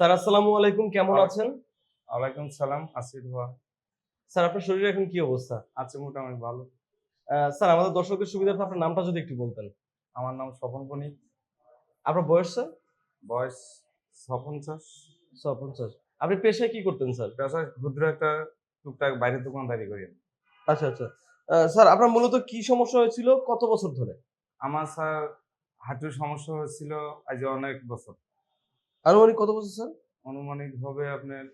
Sir আসসালামু আলাইকুম কেমন আছেন? ওয়ালাইকুম সালাম ভাই স্যার আপনার শরীরে এখন কি অবস্থা? আছে মোটামুটি ভালো। স্যার আমাদের দর্শকের সুবিধার্থে আপনার নামটা যদি একটু বলতেন। আমার নাম স্বপন আপনার বয়স স্যার? বয়স স্যার। আপনি পেশায় কি করতেন স্যার? পেশায় ক্ষুদ্র একটা টুকটাক বাইরের দোকানদারি করি। আচ্ছা আচ্ছা। স্যার আপনার মূলত কি সমস্যা হয়েছিল কত বছর ধরে? আমার স্যার হাঁটুর সমস্যা হয়েছিল আজ অনেক বছর। আনুমানিক কত বছর স্যার? অনুমানিক হবে আপনার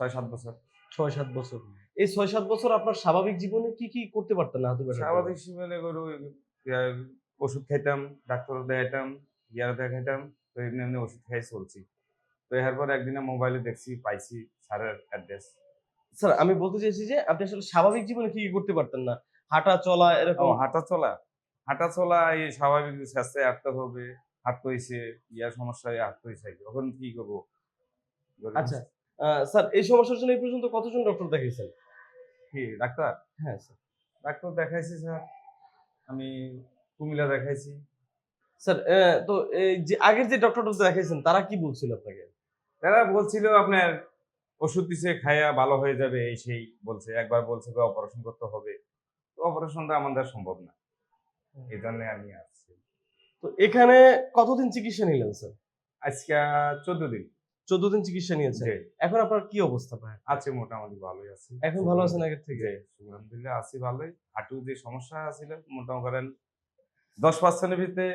ছয় সাত বছর। ছয় সাত বছর। এই ছয় সাত বছর আপনার স্বাভাবিক জীবনে কি কি করতে পারতেন না স্বাভাবিক জীবনে গরু ওষুধ খাইতাম ডাক্তার দেখাইতাম ইয়ার দেখাইতাম তো এমনি এমনি ওষুধ খাই চলছি। তো এর পর একদিনে মোবাইলে দেখছি পাইছি স্যারের অ্যাড্রেস স্যার আমি বলতে চাইছি যে আপনি আসলে স্বাভাবিক জীবনে কি কি করতে পারতেন না? হাঁটা চলা এরকম? হাঁটা চলা। হাঁটা চলা এই স্বাভাবিক স্বাস্থ্যে হাঁটতে হবে হাঁটতে হয়েছে ইয়ার সমস্যায় হাঁটতে হয়েছে এখন কি করব? আচ্ছা স্যার এই সমস্যার জন্য এই পর্যন্ত কতজন ডক্টর দেখিয়েছেন? কি ডাক্তার? হ্যাঁ স্যার। ডাক্তার দেখাইছি স্যার। আমি কুমিল্লা দেখাইছি। স্যার তো এই যে আগের যে ডক্টরটা দেখাইছেন তারা কি বলছিল আপনাকে? তারা বলছিল আপনার ওষুধ দিছে খাইয়া ভালো হয়ে যাবে এই সেই বলছে। একবার বলছে অপারেশন করতে হবে। তো অপারেশনটা আমাদের সম্ভব না। এই জন্য আমি আসছি। তো এখানে কতদিন চিকিৎসা নিলেন স্যার? আজকে চোদ্দ দিন। চোদ্দ দিন চিকিৎসা নিয়েছেন? এখন আপনার কি অবস্থা পায় আছে মোটামুটি ভালোই আছি। এখন ভালো আছেন আগের থেকে? আলহামদুলিল্লাহ আছি ভালোই। হাঁটু যে সমস্যা ছিল মোটামুটি করেন দশ পার্সেন্টের ভিতরে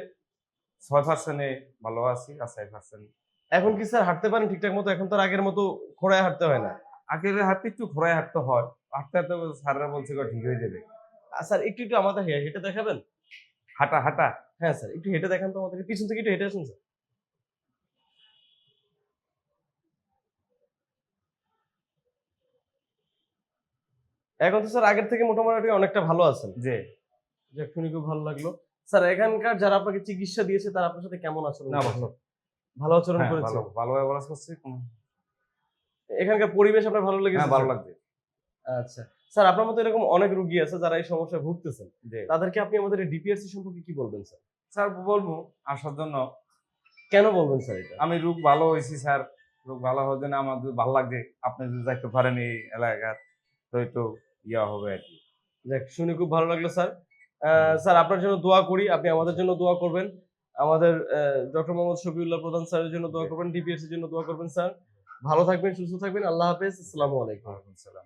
ছয় পার্সেন্টে ভালো আছি আর ছয় পার্সেন্ট। এখন কি স্যার হাঁটতে পারেন ঠিকঠাক মতো? এখন তো আগের মতো খোড়ায় হাঁটতে হয় না। আগের হাতে একটু ঘোরায় হাঁটতে হয় হাঁটতে হাঁটতে স্যাররা বলছে ঠিক হয়ে যাবে। আর স্যার একটু একটু আমাদের হেঁটে দেখাবেন? হাঁটা হাঁটা। হ্যাঁ স্যার একটু হেঁটে দেখান তো আমাদেরকে। পিছন থেকে একটু হেঁটে আসুন স্যার। এখন তো স্যার আগের থেকে মোটামুটি অনেকটা ভালো আছেন। যে যাক শুনে খুব ভালো লাগল। স্যার এখানকার যারা আপনাকে চিকিৎসা দিয়েছে তারা আপনার সাথে কেমন আচরণ না? ভালো। ভালো আচরণ হ্যাঁ, করেছে? ভালো। বলাস করছি। এখানকার পরিবেশ আপনার ভালো লেগেছে হ্যাঁ ভালো? লাগছে। আচ্ছা। স্যার আপনার মতো এরকম অনেক রুগী আছে যারা এই সমস্যায় ভুগতেছেন। যে তাদেরকে আপনি আমাদের ডিপিআরসি সম্পর্কে কি বলবেন স্যার? স্যার বলব আসার জন্য। কেন বলবেন স্যার এটা? আমি রোগ ভালো হয়েছি স্যার। রোগ ভালো হওয়ার জন্য আমার ভালো লাগছে আপনি যদি যাইতে পারেন এই এলাকার তো একটু ইয়া হবে আর কি। যাক শুনে খুব ভালো লাগল স্যার। স্যার আপনার জন্য দোয়া করি আপনি আমাদের জন্য দোয়া করবেন। আমাদের ডক্টর মোহাম্মদ শফিউল্লাহ প্রধান স্যারের জন্য দোয়া করবেন ডিপিএসসির জন্য দোয়া করবেন স্যার। ভালো থাকবেন সুস্থ থাকবেন। আল্লাহ হাফেজ আসসালামু আলাইকুম। ওয়ালাইকুম সালাম